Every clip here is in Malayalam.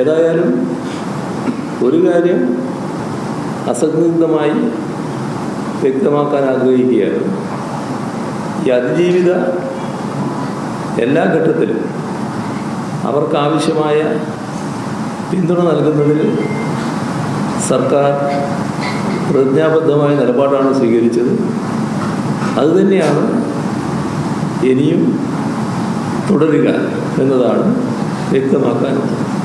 ഏതായാലും ഒരു കാര്യം അസംദിഗ്ധമായി വ്യക്തമാക്കാൻ ആഗ്രഹിക്കുകയാണ്. ഈ അതിജീവിത എല്ലാ ഘട്ടത്തിലും അവർക്കാവശ്യമായ പിന്തുണ നൽകുന്നതിൽ സർക്കാർ പ്രതിജ്ഞാബദ്ധമായ നിലപാടാണ് സ്വീകരിച്ചത്. അതുതന്നെയാണ് ഇനിയും തുടരുക എന്നതാണ് വ്യക്തമാക്കാനുള്ളത്.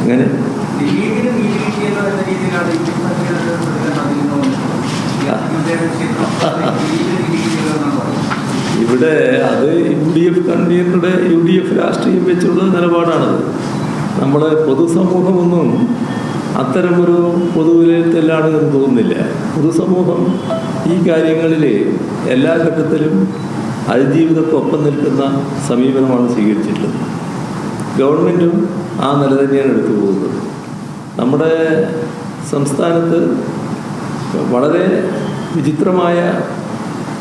അങ്ങനെ. ഇവിടെ അത് യു ഡി എഫ് കൺവീനറുടെ യു ഡി എഫ് രാഷ്ട്രീയം വെച്ചുള്ള നിലപാടാണത്. നമ്മളെ പൊതുസമൂഹമൊന്നും അത്തരമൊരു പൊതുവിലയിരുത്തലാണ് എന്ന് തോന്നുന്നില്ല. പൊതുസമൂഹം ഈ കാര്യങ്ങളിൽ എല്ലാ ഘട്ടത്തിലും അതിജീവിതത്തൊപ്പം നിൽക്കുന്ന സമീപനമാണ് സ്വീകരിച്ചിട്ടുള്ളത്. ഗവൺമെന്റും ആ നില തന്നെയാണ് എടുത്തു പോകുന്നത്. നമ്മുടെ സംസ്ഥാനത്ത് വളരെ വിചിത്രമായ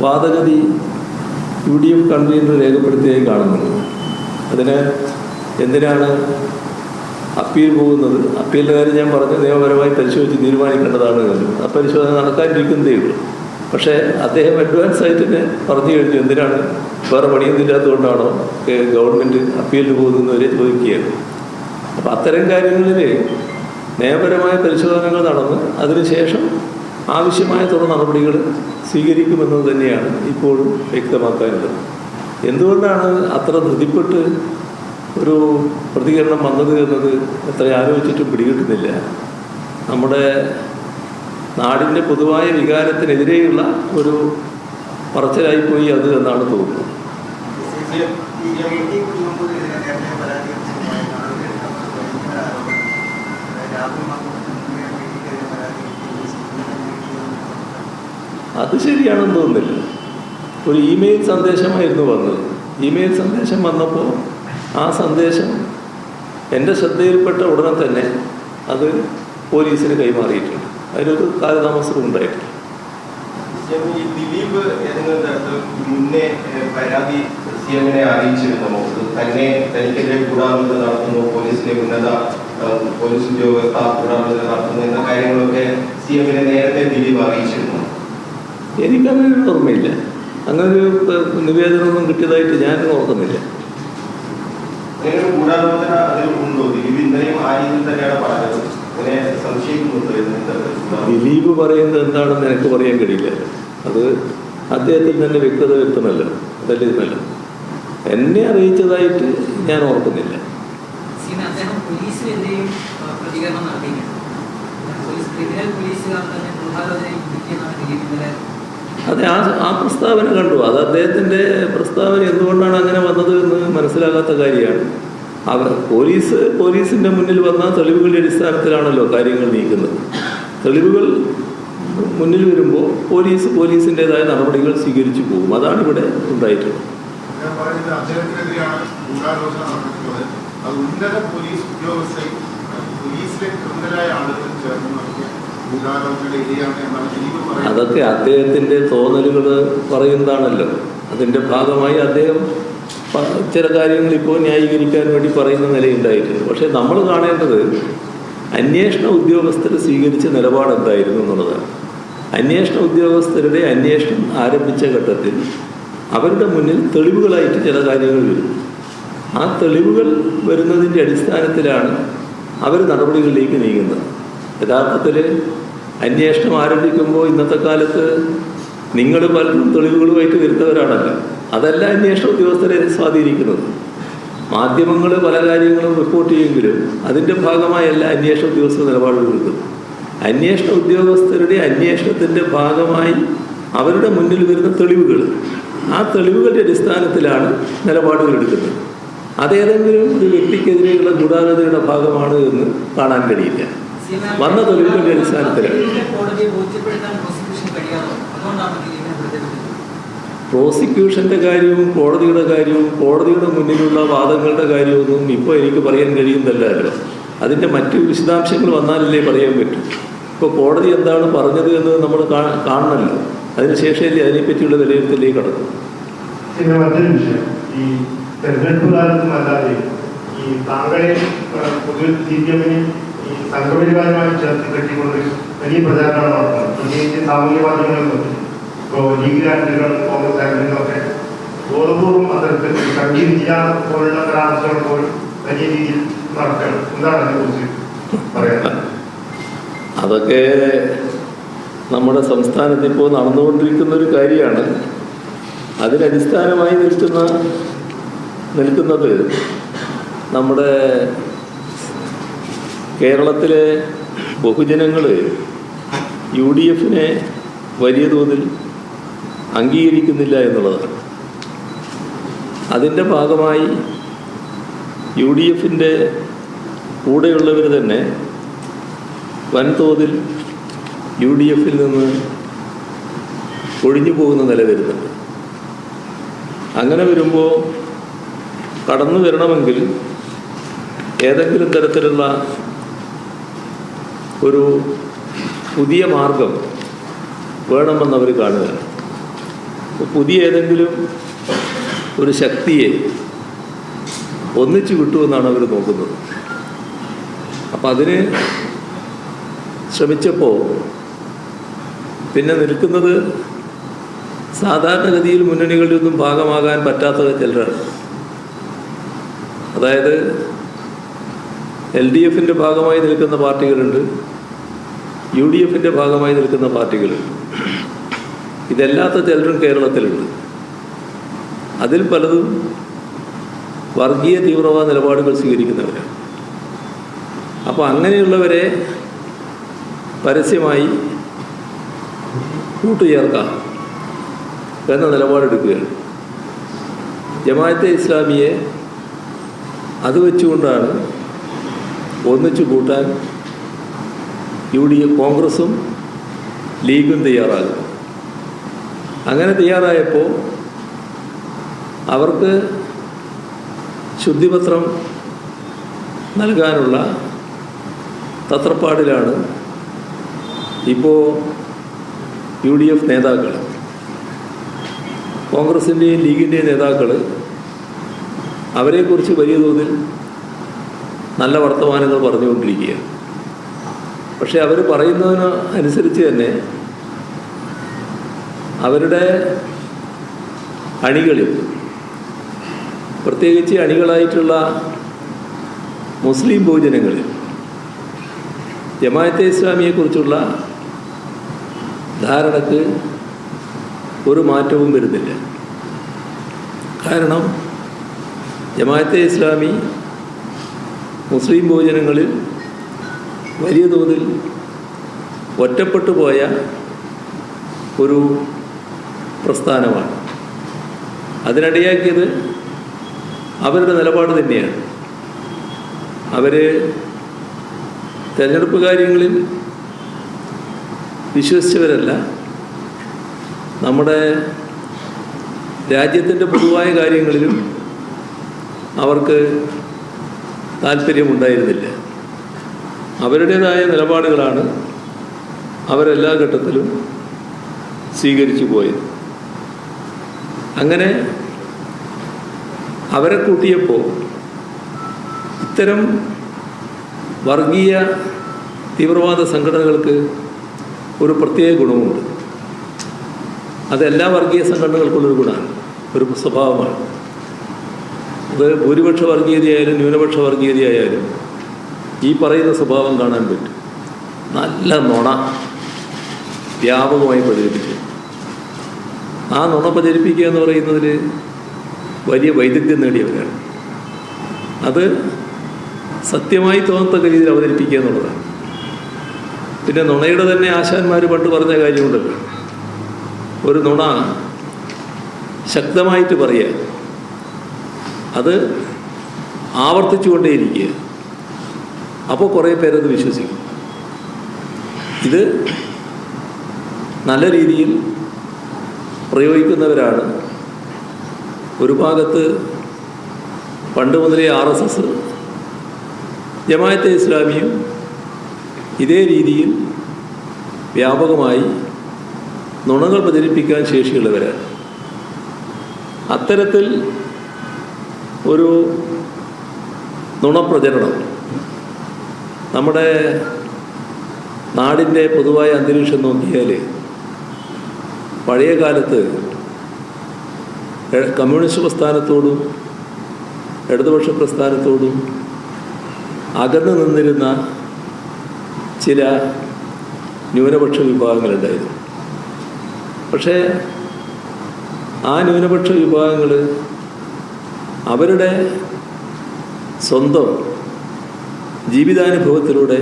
വാദഗതി യു ഡി എഫ് കൺവീനർ രേഖപ്പെടുത്തിയായി കാണുന്നുണ്ട്. അതിന് എന്തിനാണ് അപ്പീൽ പോകുന്നത്? അപ്പീലിന്റെ കാര്യം ഞാൻ പറഞ്ഞു നിയമപരമായി പരിശോധിച്ച് തീരുമാനിക്കേണ്ടതാണ് ആ പരിശോധന നടക്കാനിരിക്കുന്നതേ ഉള്ളൂ. പക്ഷേ അദ്ദേഹം അഡ്വാൻസ് ആയിട്ട് തന്നെ പറഞ്ഞു കഴിഞ്ഞു എന്തിനാണ്? വേറെ പണിയൊന്നുമില്ലാത്തതുകൊണ്ടാണോ ഗവൺമെന്റ് അപ്പീലിന് പോകുന്നവരെ ചോദിക്കുകയാണ്. അപ്പം അത്തരം കാര്യങ്ങളിൽ നയപരമായ പരിശോധനകൾ നടന്ന് അതിനുശേഷം ആവശ്യമായ തുടർ നടപടികൾ സ്വീകരിക്കുമെന്നത് തന്നെയാണ് ഇപ്പോഴും വ്യക്തമാക്കാനുള്ളത്. എന്തുകൊണ്ടാണ് അത്ര ധൃതിപ്പെട്ട് ഒരു പ്രതികരണം വന്നത് എന്നത് എത്ര ആലോചിച്ചിട്ടും പിടികിട്ടുന്നില്ല? നമ്മുടെ നാടിന്റെ പൊതുവായ വികാരത്തിനെതിരെയുള്ള ഒരു പറച്ചിലായിപ്പോയി അത് എന്നാണ് തോന്നുന്നത്. അത് ശരിയാണെന്ന് തോന്നുന്നില്ല. ഒരു ഇമെയിൽ സന്ദേശമായിരുന്നു വന്നത്. ഇമെയിൽ സന്ദേശം വന്നപ്പോൾ ആ സന്ദേശം എന്റെ ശ്രദ്ധയിൽപ്പെട്ട ഉടനെ തന്നെ അത് പോലീസിന് കൈമാറിയിട്ടുണ്ട്. അതിനൊരു കാലതാമസം ഉണ്ടായിട്ടില്ല ദിലീപ് മുന്നേ പരാതി തന്നെ പോലീസിലെ ഉന്നത പോലീസ് ഉദ്യോഗസ്ഥ ഗൂഢാലോചന നടത്തുന്നു എന്ന കാര്യങ്ങളൊക്കെ സി എമ്മിനെ നേരത്തെ ദിലീപ് അറിയിച്ചിരുന്നു. എനിക്കങ്ങനെ ഓർമ്മയില്ല. അങ്ങനെ ഒരു നിവേദനമൊന്നും കിട്ടിയതായിട്ട് ഞാൻ ഓർക്കുന്നില്ല. ദിലീപ്? പറയുന്നത് എന്താണെന്ന് എനിക്ക് പറയാൻ കഴിയില്ല. അത് അദ്ദേഹത്തിൽ തന്നെ വ്യക്തത വ്യക്തമല്ല അതല്ല ഇതല്ല എന്നെ അറിയിച്ചതായിട്ട് ഞാൻ ഓർക്കുന്നില്ല. പോലീസിനെതിരെയും പ്രതികരണം നടത്തിയിട്ടുണ്ട്. പോലീസ് ക്രിമിനൽ പോലീസുകാർ തന്നെ ദിലീപ് ഇന്നലെ അതെ ആ ആ പ്രസ്താവന കണ്ടു. അത് അദ്ദേഹത്തിന്റെ പ്രസ്താവന എന്തുകൊണ്ടാണ് അങ്ങനെ വന്നത് എന്ന് മനസ്സിലാകാത്ത കാര്യമാണ്. അവർ പോലീസ് പോലീസിന്റെ മുന്നിൽ വന്ന തെളിവുകളുടെ അടിസ്ഥാനത്തിലാണല്ലോ കാര്യങ്ങൾ നീക്കുന്നത്. തെളിവുകൾ മുന്നിൽ വരുമ്പോൾ പോലീസ് പോലീസിന്റെതായ നടപടികൾ സ്വീകരിച്ചു പോകും. അതാണ് ഇവിടെ ഉണ്ടായിട്ടുള്ളത്. ഉന്നത പോലീസ് ഉദ്യോഗസ്ഥ പോലീസിലെ ക്രിമിനലായ ആളുകളും ചേർന്ന് അതൊക്കെ അദ്ദേഹത്തിന്റെ തോന്നലുകൾ പറയുന്നതാണല്ലോ. അതിന്റെ ഭാഗമായി അദ്ദേഹം ചില കാര്യങ്ങൾ ഇപ്പോൾ ന്യായീകരിക്കാൻ വേണ്ടി പറയുന്ന നിലയുണ്ടായിട്ടുണ്ട്. പക്ഷേ നമ്മൾ കാണേണ്ടത് അന്വേഷണ ഉദ്യോഗസ്ഥർ സ്വീകരിച്ച നിലപാട് എന്തായിരുന്നു എന്നുള്ളതാണ്. അന്വേഷണ ഉദ്യോഗസ്ഥരുടെ അന്വേഷണം ആരംഭിച്ച ഘട്ടത്തിൽ അവരുടെ മുന്നിൽ തെളിവുകളായിട്ട് ചില കാര്യങ്ങൾ വരും. ആ തെളിവുകൾ വരുന്നതിന്റെ അടിസ്ഥാനത്തിലാണ് അവർ നടപടികളിലേക്ക് നീങ്ങുന്നത്. യഥാർത്ഥത്തിൽ അന്വേഷണം ആരംഭിക്കുമ്പോൾ ഇന്നത്തെ കാലത്ത് നിങ്ങൾ പലരും തെളിവുകളുമായിട്ട് വരുന്നവരാണല്ലോ. അതല്ല അന്വേഷണ ഉദ്യോഗസ്ഥരെ സ്വാധീനിക്കുന്നത്. മാധ്യമങ്ങൾ പല കാര്യങ്ങളും റിപ്പോർട്ട് ചെയ്യുമെങ്കിലും അതിന്റെ ഭാഗമായല്ല അന്വേഷണ ഉദ്യോഗസ്ഥർ നിലപാടുകൾ എടുക്കുന്നത് അന്വേഷണ ഉദ്യോഗസ്ഥരുടെ അന്വേഷണത്തിന്റെ ഭാഗമായി അവരുടെ മുന്നിൽ വരുന്ന തെളിവുകൾ ആ തെളിവുകളുടെ അടിസ്ഥാനത്തിലാണ് നിലപാടുകൾ എടുക്കുന്നത്. അതേതെങ്കിലും ഒരു വ്യക്തിക്കെതിരെയുള്ള ഗൂഢാലോചനയുടെ ഭാഗമാണ് എന്ന് കാണാൻ കഴിയില്ല. വന്ന തെളിവുകളുടെ അടിസ്ഥാനത്തിലാണ് പ്രോസിക്യൂഷന്റെ പ്രോസിക്യൂഷന്റെ കാര്യവും കോടതിയുടെ കാര്യവും കോടതിയുടെ മുന്നിലുള്ള വാദങ്ങളുടെ കാര്യമൊന്നും ഇപ്പോൾ എനിക്ക് പറയാൻ കഴിയുന്നതല്ലല്ലോ. അതിന്റെ മറ്റു വിശദാംശങ്ങൾ വന്നാലല്ലേ പറയാൻ പറ്റും. ഇപ്പോൾ കോടതി എന്താണ് പറഞ്ഞത് എന്ന് നമ്മൾ കാണണമല്ലോ. അതിനുശേഷമല്ലേ അതിനെപ്പറ്റിയുള്ള വിലയിരുത്തലേ കടക്കും. തെരഞ്ഞെടുപ്പ് ഈ താങ്കളെ ഏഹ്, പൊതുവെ സി പി എമ്മിന് ഈ സംഘപരിവാരമായി ചേർത്ത് കെട്ടിക്കൊണ്ട് വലിയ പ്രചാരണമാണ് നടത്തുന്നത് പ്രത്യേകിച്ച് സാമൂഹ്യ മാധ്യമങ്ങളിലൊക്കെ ഇപ്പോൾ ലീഗ് ആൻഡുകൾ കോൺഗ്രസ് ആൻഡുകളൊക്കെ ബോധപൂർവം അത്തരത്തിൽ സംഗീത പോലുള്ള വലിയ രീതിയിൽ നടക്കണം എന്താണ് അതിനെക്കുറിച്ച് അതൊക്കെ നമ്മുടെ സംസ്ഥാനത്ത് ഇപ്പോൾ നടന്നുകൊണ്ടിരിക്കുന്ന ഒരു കാര്യമാണ്. അതിനടിസ്ഥാനമായി നിൽക്കുന്ന നിൽക്കുന്നത് നമ്മുടെ കേരളത്തിലെ ബഹുജനങ്ങൾ യു ഡി എഫിനെ വലിയ തോതിൽ അംഗീകരിക്കുന്നില്ല എന്നുള്ളതാണ്. അതിന്റെ ഭാഗമായി യു ഡി എഫിന്റെ കൂടെയുള്ളവർ തന്നെ വൻതോതിൽ യു ഡി എഫിൽ നിന്ന് ഒഴിഞ്ഞു പോകുന്ന നില വരുന്നുണ്ട്. അങ്ങനെ വരുമ്പോൾ കടന്നു വരണമെങ്കിൽ ഏതെങ്കിലും തരത്തിലുള്ള ഒരു പുതിയ മാർഗം വേണമെന്ന് അവർ കാണുക. പുതിയ ഏതെങ്കിലും ഒരു ശക്തിയെ ഒന്നിച്ചു കിട്ടുമെന്നാണ് അവർ നോക്കുന്നത്. അപ്പം അതിന് ശ്രമിച്ചപ്പോൾ പിന്നെ നിൽക്കുന്നത് സാധാരണഗതിയിൽ മുന്നണികളിലൊന്നും ഭാഗമാകാൻ പറ്റാത്ത ചിലരാണ്. അതായത് എൽ ഡി എഫിന്റെ ഭാഗമായി നിൽക്കുന്ന പാർട്ടികളുണ്ട് യു ഡി എഫിന്റെ ഭാഗമായി നിൽക്കുന്ന പാർട്ടികളുണ്ട്. ഇതല്ലാത്ത ചിലരും കേരളത്തിലുണ്ട്. അതിൽ പലതും വർഗീയ തീവ്രവാദ നിലപാടുകൾ സ്വീകരിക്കുന്നവരാണ്. അപ്പോൾ അങ്ങനെയുള്ളവരെ പരസ്യമായി കൂട്ടുചേർക്കാം എന്ന നിലപാടെടുക്കുകയാണ്. ജമാഅത്തെ ഇസ്ലാമിയെ അത് വെച്ചുകൊണ്ടാണ് ഒന്നിച്ചു കൂട്ടാൻ യു ഡി എഫ് കോൺഗ്രസും ലീഗും തയ്യാറാകുന്നത്. അങ്ങനെ തയ്യാറായപ്പോൾ അവർക്ക് ശുദ്ധിപത്രം നൽകാനുള്ള തത്രപ്പാടിലാണ് ഇപ്പോൾ യു ഡി എഫ് നേതാക്കൾ കോൺഗ്രസിന്റെയും ലീഗിന്റെയും നേതാക്കൾ അവരെക്കുറിച്ച് വലിയ തോതിൽ നല്ല വർത്തമാനങ്ങൾ പറഞ്ഞുകൊണ്ടിരിക്കുകയാണ്. പക്ഷേ അവർ പറയുന്നതിന് അനുസരിച്ച് തന്നെ അവരുടെ അണികളിൽ പ്രത്യേകിച്ച് അണികളായിട്ടുള്ള മുസ്ലിം ഭോജനങ്ങളിൽ ജമാഅത്തെ ഇസ്ലാമിയെക്കുറിച്ചുള്ള ധാരണക്ക് ഒരു മാറ്റവും വരുന്നില്ല. കാരണം ജമാഅത്തെ ഇസ്ലാമി മുസ്ലിം ഭോജനങ്ങളിൽ വലിയ തോതിൽ ഒറ്റപ്പെട്ടു പോയ ഒരു പ്രസ്ഥാനമാണ്. അതിനിടയാക്കിയത് അവരുടെ നിലപാട് തന്നെയാണ്. അവർ തെരഞ്ഞെടുപ്പ് കാര്യങ്ങളിൽ വിശ്വസിച്ചവരല്ല. നമ്മുടെ രാജ്യത്തിന്റെ പൊതുവായ കാര്യങ്ങളിലും അവർക്ക് താല്പര്യമുണ്ടായിരുന്നില്ല. അവരുടേതായ നിലപാടുകളാണ് അവരെല്ലാ ഘട്ടത്തിലും സ്വീകരിച്ചു പോയത്. അങ്ങനെ അവരെ കൂട്ടിയപ്പോൾ ഇത്തരം വർഗീയ തീവ്രവാദ സംഘടനകൾക്ക് ഒരു പ്രത്യേക ഗുണമുണ്ട്. അതെല്ലാ വർഗീയ സംഘടനകൾക്കുള്ളൊരു ഗുണമാണ്. ഒരു സ്വഭാവമാണ്. അത് ഭൂരിപക്ഷ വർഗീയതയായാലും ന്യൂനപക്ഷ വർഗീയതയായാലും ഈ പറയുന്ന സ്വഭാവം കാണാൻ പറ്റും. നല്ല നുണ വ്യാപകമായി പ്രചരിപ്പിച്ചു ആ നുണ പ്രചരിപ്പിക്കുക എന്ന് പറയുന്നതിൽ വലിയ വൈദഗ്ധ്യം നേടിയവരാണ്. അത് സത്യമായി തോന്നത്തക്ക രീതിയിൽ അവതരിപ്പിക്കുക എന്നുള്ളതാണ്. പിന്നെ നുണയുടെ തന്നെ ആശാന്മാർ പണ്ട് പറഞ്ഞ കാര്യമുണ്ടല്ലോ. ഒരു നുണ ശക്തമായിട്ട് പറയുക അത് ആവർത്തിച്ചുകൊണ്ടേയിരിക്കുക. അപ്പോൾ കുറേ പേരത് വിശ്വസിക്കും. ഇത് നല്ല രീതിയിൽ പ്രയോഗിക്കുന്നവരാണ്. ഒരു ഭാഗത്ത് പണ്ട് മുതലേ ആർ എസ് എസ് ജമായത്തെ ഇസ്ലാമിയും ഇതേ രീതിയിൽ വ്യാപകമായി നുണകൾ പ്രചരിപ്പിക്കാൻ ശേഷിയുള്ളവരാണ്. അത്തരത്തിൽ ഒരു നുണപ്രചരണം. നമ്മുടെ നാടിന്റെ പൊതുവായ അന്തരീക്ഷം നോക്കിയാൽ പഴയ കാലത്ത് കമ്മ്യൂണിസ്റ്റ് പ്രസ്ഥാനത്തോടും ഇടതുപക്ഷ പ്രസ്ഥാനത്തോടും അകന്നു നിന്നിരുന്ന ചില ന്യൂനപക്ഷ വിഭാഗങ്ങളുണ്ടായിരുന്നു. പക്ഷേ ആ ന്യൂനപക്ഷ വിഭാഗങ്ങൾ അവരുടെ സ്വന്തം ജീവിതാനുഭവത്തിലൂടെ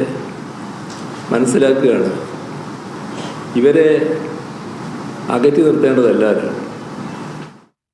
മനസ്സിലാക്കുകയാണ്. ഇവരെ അകറ്റി നിർത്തേണ്ടതല്ലായിരുന്നു